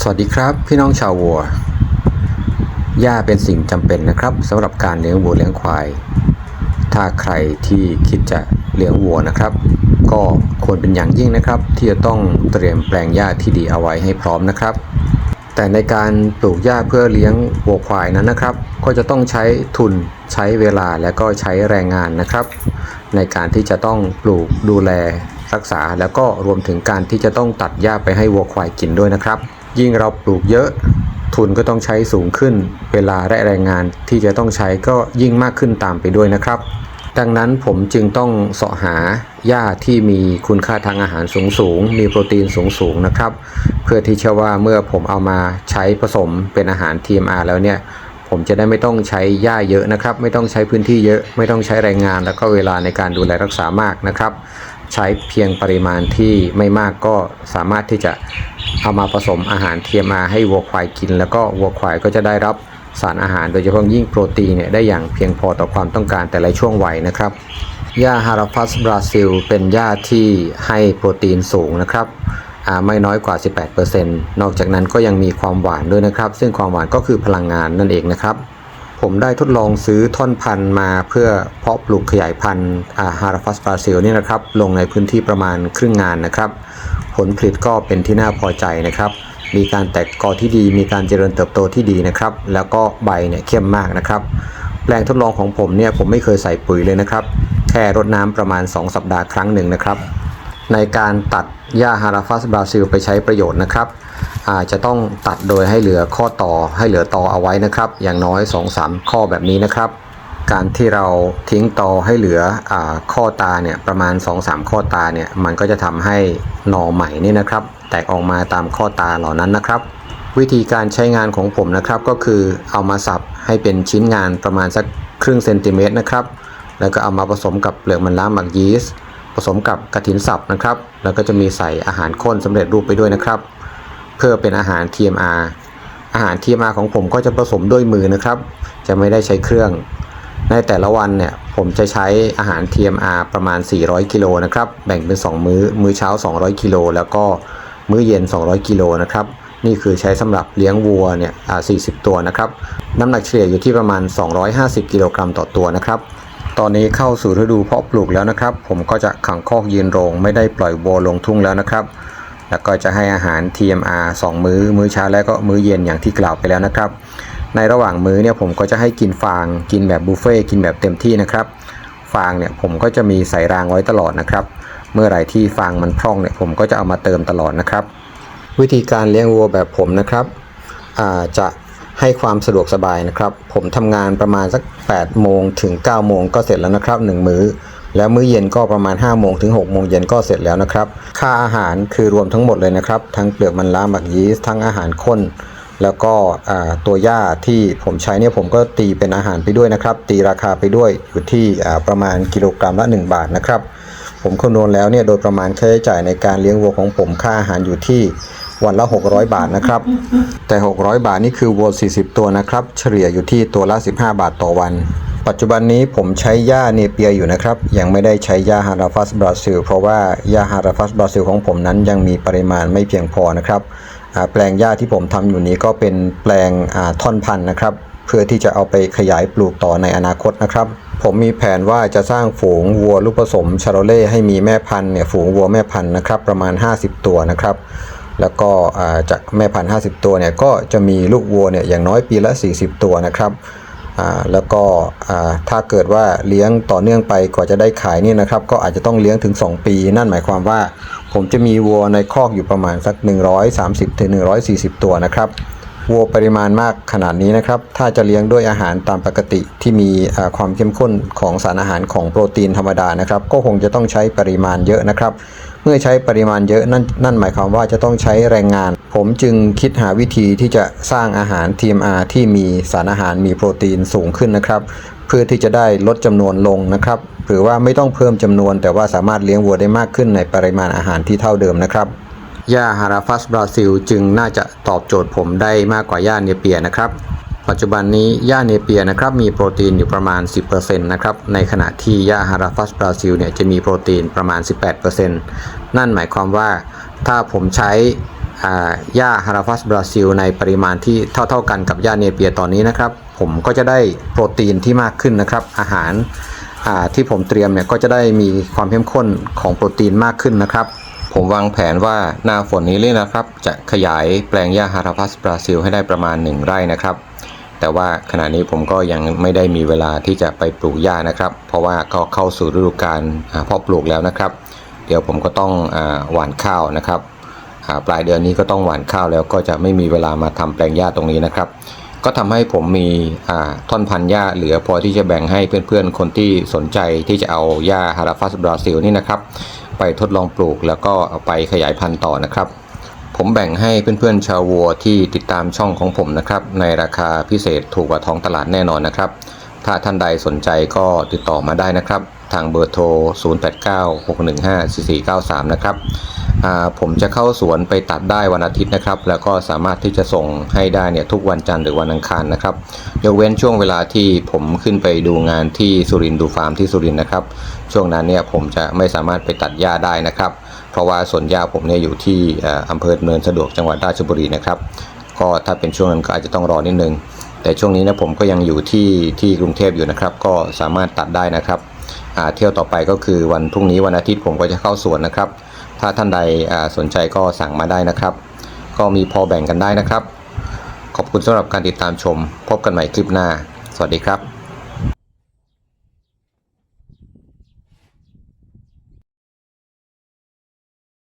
สวัสดีครับพี่น้องชาววัว หญ้าเป็นสิ่งจำเป็นนะครับสำหรับการเลี้ยงวัวเลี้ยงควาย ถ้าใครที่คิดจะเลี้ยงวัวนะครับ ก็ควรเป็นอย่างยิ่งนะครับ ที่จะต้องเตรียมแปลงหญ้าที่ดีเอาไว้ให้พร้อมนะครับ แต่ในการปลูกหญ้าเพื่อเลี้ยงวัวควายนั้นนะครับ ก็จะต้องใช้ทุนใช้เวลาและก็ใช้แรงงานนะครับ ในการที่จะต้องปลูกดูแลรักษา แล้วก็รวมถึงการที่จะต้องตัดหญ้าไปให้วัวควายกินด้วยนะครับ ยิ่งเราปลูกเยอะ ทุนก็ต้องใช้สูงขึ้น เวลาและแรงงานที่จะต้องใช้ก็ยิ่งมากขึ้นตามไปด้วยนะครับ ดังนั้นผมจึงต้องเสาะหาหญ้าที่มีคุณค่าทางอาหารสูงสูง มีโปรตีนสูงสูงนะครับ เพื่อที่เชื่อว่าเมื่อผมเอามาใช้ผสมเป็นอาหาร TMR แล้วเนี่ยผมจะได้ไม่ต้องใช้หญ้าเยอะนะครับ ไม่ต้องใช้พื้นที่เยอะ ไม่ต้องใช้แรงงาน แล้วก็เวลาในการดูแลรักษามากนะครับ ใช้เพียงปริมาณที่ไม่มากก็สามารถที่จะ เอามาผสมอาหาร TMR ให้วัวควายกิน แล้วก็วัวควายก็จะได้รับสารอาหารโดยเฉพาะยิ่งโปรตีนเนี่ยได้อย่างเพียงพอต่อความต้องการแต่ละช่วงวัยนะครับหญ้าฮาราฟัสบราซิล เป็นหญ้าที่ให้โปรตีนสูงนะครับไม่น้อยกว่า 18%นอกจากนั้นก็ยังมีความหวานด้วยนะครับ ซึ่งความหวานก็คือพลังงานนั่นเองนะครับ ผมได้ทดลองซื้อท่อนพันธุ์มาเพื่อเพาะปลูกขยายพันธุ์ฮาราฟัสบราซิลนี่นะครับ ลงในพื้นที่ประมาณครึ่งงานนะครับ ผลผลิตก็เป็นที่น่าพอใจนะครับ มีการแตกกอที่ดี มีการเจริญเติบโตที่ดีนะครับ แล้วก็ใบเนี่ยเข้มมากนะครับ แปลงทดลองของผมเนี่ยผมไม่เคยใส่ปุ๋ยเลยนะครับ แค่รดน้ำประมาณ 2 สัปดาห์ครั้งหนึ่งนะครับ ในการตัดหญ้าฮาราฟัสบราซิลไปใช้ประโยชน์นะครับ อาจจะต้องตัดโดยให้เหลือข้อต่อให้เหลือต่อเอาไว้นะครับ อย่างน้อย 2-3 ข้อแบบนี้นะครับ การที่เราทิ้งต่อให้เหลืออข้อตาเนี่ยประมาณ 2-3 ข้อตาเนี่ยมันก็จะทำให้หน่อใหม่นี่นะครับ แตกออกมาตามข้อตาเหล่านั้นนะครับ วิธีการใช้งานของผมนะครับก็คือเอามาสับให้เป็นชิ้นงานประมาณสักครึ่งเซนติเมตรนะครับแล้วก็เอามาผสมกับเปลือกมันล้าหมักยีสต์ผสมกับกระถินสับนะครับ แล้วก็จะมีใส่อาหารข้นสำเร็จรูปไปด้วยนะครับ พื่อเป็นอาหาร TMR อาหาร TMR ของผมก็จะผสมด้วยมือนะครับ จะไม่ได้ใช้เครื่อง ในแต่ละวันเนี่ยผมจะใช้อาหาร TMR ประมาณ 400 กิโลนะครับ แบ่งเป็น 2 มื้อ มื้อเช้า 200 กิโล แล้วก็มื้อเย็น 200 กิโลนะครับ นี่คือใช้สำหรับเลี้ยงวัวเนี่ยอ่า40 ตัวนะครับ น้ำหนักเฉลี่ยอยู่ที่ประมาณ 250 กิโลกรัมต่อตัวนะครับ ตอนนี้เข้าสู่ฤดูเพาะปลูกแล้วนะครับ ผมก็จะขังคอกยืนโรง ไม่ได้ปล่อยวัวลงทุ่งแล้วนะครับ แล้วก็จะให้อาหาร TMR 2 มื้อ มื้อเช้าและก็มื้อเย็นอย่างที่กล่าวไปแล้วนะครับ ในระหว่างมื้อเนี่ยผมก็จะให้กินฟาง กินแบบบุฟเฟ่ต์กินแบบเต็มที่นะครับ ฟางเนี่ยผมก็จะมีใส่รางไว้ตลอดนะครับ เมื่อไหร่ที่ฟางมันพร่องเนี่ยผมก็จะเอามาเติมตลอดนะครับ วิธีการเลี้ยงวัวแบบผมนะครับจะให้ความสะดวกสบายนะครับ ผมทำงานประมาณสัก8โมงถึง9โมงก็เสร็จแล้วนะครับ 1 มื้อ แล้วมื้อเย็นก็ประมาณ5โมงถึง6โมงเย็นก็เสร็จแล้วนะครับ ค่าอาหารคือรวมทั้งหมดเลยนะครับ ทั้งเปลือกมันล้าหมักยีสต์ทั้งอาหารข้น แล้วก็ตัวหญ้าที่ผมใช้เนี่ยผมก็ตีเป็นอาหารไปด้วยนะครับ ตีราคาไปด้วยอยู่ที่ประมาณกิโลกรัมละ 1 บาทนะครับ ผมคำนวณแล้วเนี่ยโดยประมาณค่าใช้จ่ายในการเลี้ยงวัวของผมค่าอาหารอยู่ที่วันละ 600 บาทนะครับ แต่ 600 บาทนี่คือวัว40 ตัวนะครับ เฉลี่ยอยู่ที่ตัวละ 15 บาทต่อวัน ปัจจุบันนี้ผมใช้หญ้าเนเปียอยู่นะครับ ยังไม่ได้ใช้หญ้าฮาราฟัสบราซิล เพราะว่าหญ้าฮาราฟัสบราซิลของผมนั้นยังมีปริมาณไม่เพียงพอนะครับแปลงหญ้าที่ผมทำอยู่นี้ก็เป็นแปลงท่อนพันธุ์นะครับ เพื่อที่จะเอาไปขยายปลูกต่อในอนาคตนะครับ ผมมีแผนว่าจะสร้างฝูงวัวลูกผสมชาโรเล่ให้มีแม่พันธุ์เนี่ยฝูงวัวแม่พันธุ์นะครับประมาณ 50 ตัวนะครับแล้วก็จากแม่พันธุ์50 ตัวเนี่ยก็จะมีลูกวัวเนี่ยอย่างน้อยปีละ 40 ตัวนะครับ แล้วก็ถ้าเกิดว่าเลี้ยงต่อเนื่องไปกว่าจะได้ขายนี่นะครับ ก็อาจจะต้องเลี้ยงถึง 2 ปี นั่นหมายความว่า ผมจะมีวัวในคอกอยู่ประมาณสัก 130ถึง140 ตัวนะครับวัวปริมาณมากขนาดนี้นะครับ ถ้าจะเลี้ยงด้วยอาหารตามปกติที่มีความเข้มข้นของสารอาหารของโปรตีนธรรมดานะครับ ก็คงจะต้องใช้ปริมาณเยอะนะครับ เมื่อใช้ปริมาณเยอะนั่นนั่นหมายความว่าจะต้องใช้แรงงาน ผมจึงคิดหาวิธีที่จะสร้างอาหาร TMR ที่มีสารอาหารมีโปรตีนสูงขึ้นนะครับ เพื่อที่จะได้ลดจำนวนลงนะครับ หรือว่าไม่ต้องเพิ่มจำนวน แต่ว่าสามารถเลี้ยงวัวได้มากขึ้นในปริมาณอาหารที่เท่าเดิมนะครับหญ้าฮาราฟัสบราซิล จึงน่าจะตอบโจทย์ผมได้มากกว่าหญ้าเนเปียนะครับ ปัจจุบันนี้หญ้าเนเปียนะครับมีโปรตีนอยู่ประมาณ 10%นะครับในขณะที่หญ้าฮาราฟัสบราซิลเนี่ยจะมีโปรตีนประมาณ 18%นั่นหมายความว่าถ้าผมใช้หญ้าฮาราฟัสบราซิลในปริมาณที่เท่าๆกันกับหญ้าเนเปียตอนนี้นะครับ ผมก็จะได้โปรตีนที่มากขึ้นนะครับ อาหารที่ผมเตรียมเนี่ยก็จะได้มีความเข้มข้นของโปรตีนมากขึ้นนะครับ ผมวางแผนว่าหน้าฝนนี้เลยนะครับ จะขยายแปลงหญ้าฮาราฟัสบราซิลให้ได้ประมาณ 1 ไร่นะครับ แต่ว่าขณะนี้ผมก็ยังไม่ได้มีเวลาที่จะไปปลูกหญ้านะครับ เพราะว่าก็เข้าสู่ฤดูกาลอ่าเพาะปลูกแล้วนะครับ เดี๋ยวผมก็ต้องหว่านข้าวนะครับปลายเดือนนี้ก็ต้องหว่านข้าวแล้วก็จะไม่มีเวลามาทำแปลงหญ้าตรงนี้นะครับ ก็ทำให้ผมมีท่อนพันหญ้าเหลือพอที่จะแบ่งให้เพื่อนๆ คนที่สนใจที่จะเอาหญ้าฮาราฟัสบราซิลนี่นะครับ ไปทดลองปลูกแล้วก็ไปขยายพันธุ์ต่อนะครับ ผมแบ่งให้เพื่อนๆชาววัวที่ติดตามช่องของผมนะครับ ในราคาพิเศษถูกกว่าท้องตลาดแน่นอนนะครับ ถ้าท่านใดสนใจก็ติดต่อมาได้นะครับ ทางเบอร์โทร 0896154493 นะครับผมจะเข้าสวนไปตัดได้วันอาทิตย์นะครับ แล้วก็สามารถที่จะส่งให้ได้เนี่ยทุกวันจันทร์หรือวันอังคารนะครับยกเว้นช่วงเวลาที่ผมขึ้นไปดูงานที่สุรินทร์ดูฟาร์มที่สุรินทร์นะครับ ช่วงนั้นเนี่ยผมจะไม่สามารถไปตัดหญ้าได้นะครับ เพราะว่าสวนหญ้าผมเนี่ยอยู่ที่อำเภอเนินสะดวกจังหวัดราชบุรีนะครับ ก็ถ้าเป็นช่วงนั้นก็อาจจะต้องรอนิดนึง แต่ช่วงนี้นะผมก็ยังอยู่ที่ที่กรุงเทพอยู่นะครับ ก็สามารถตัดได้นะครับเที่ยวต่อไปก็คือวันพรุ่งนี้วันอาทิตย์ผมก็จะเข้าสวนนะครับ ถ้าท่านใดสนใจก็สั่งมาได้นะครับ ก็มีพอแบ่งกันได้นะครับ ขอบคุณสำหรับการติดตามชม พบกันใหม่คลิปหน้า สวัสดีครับ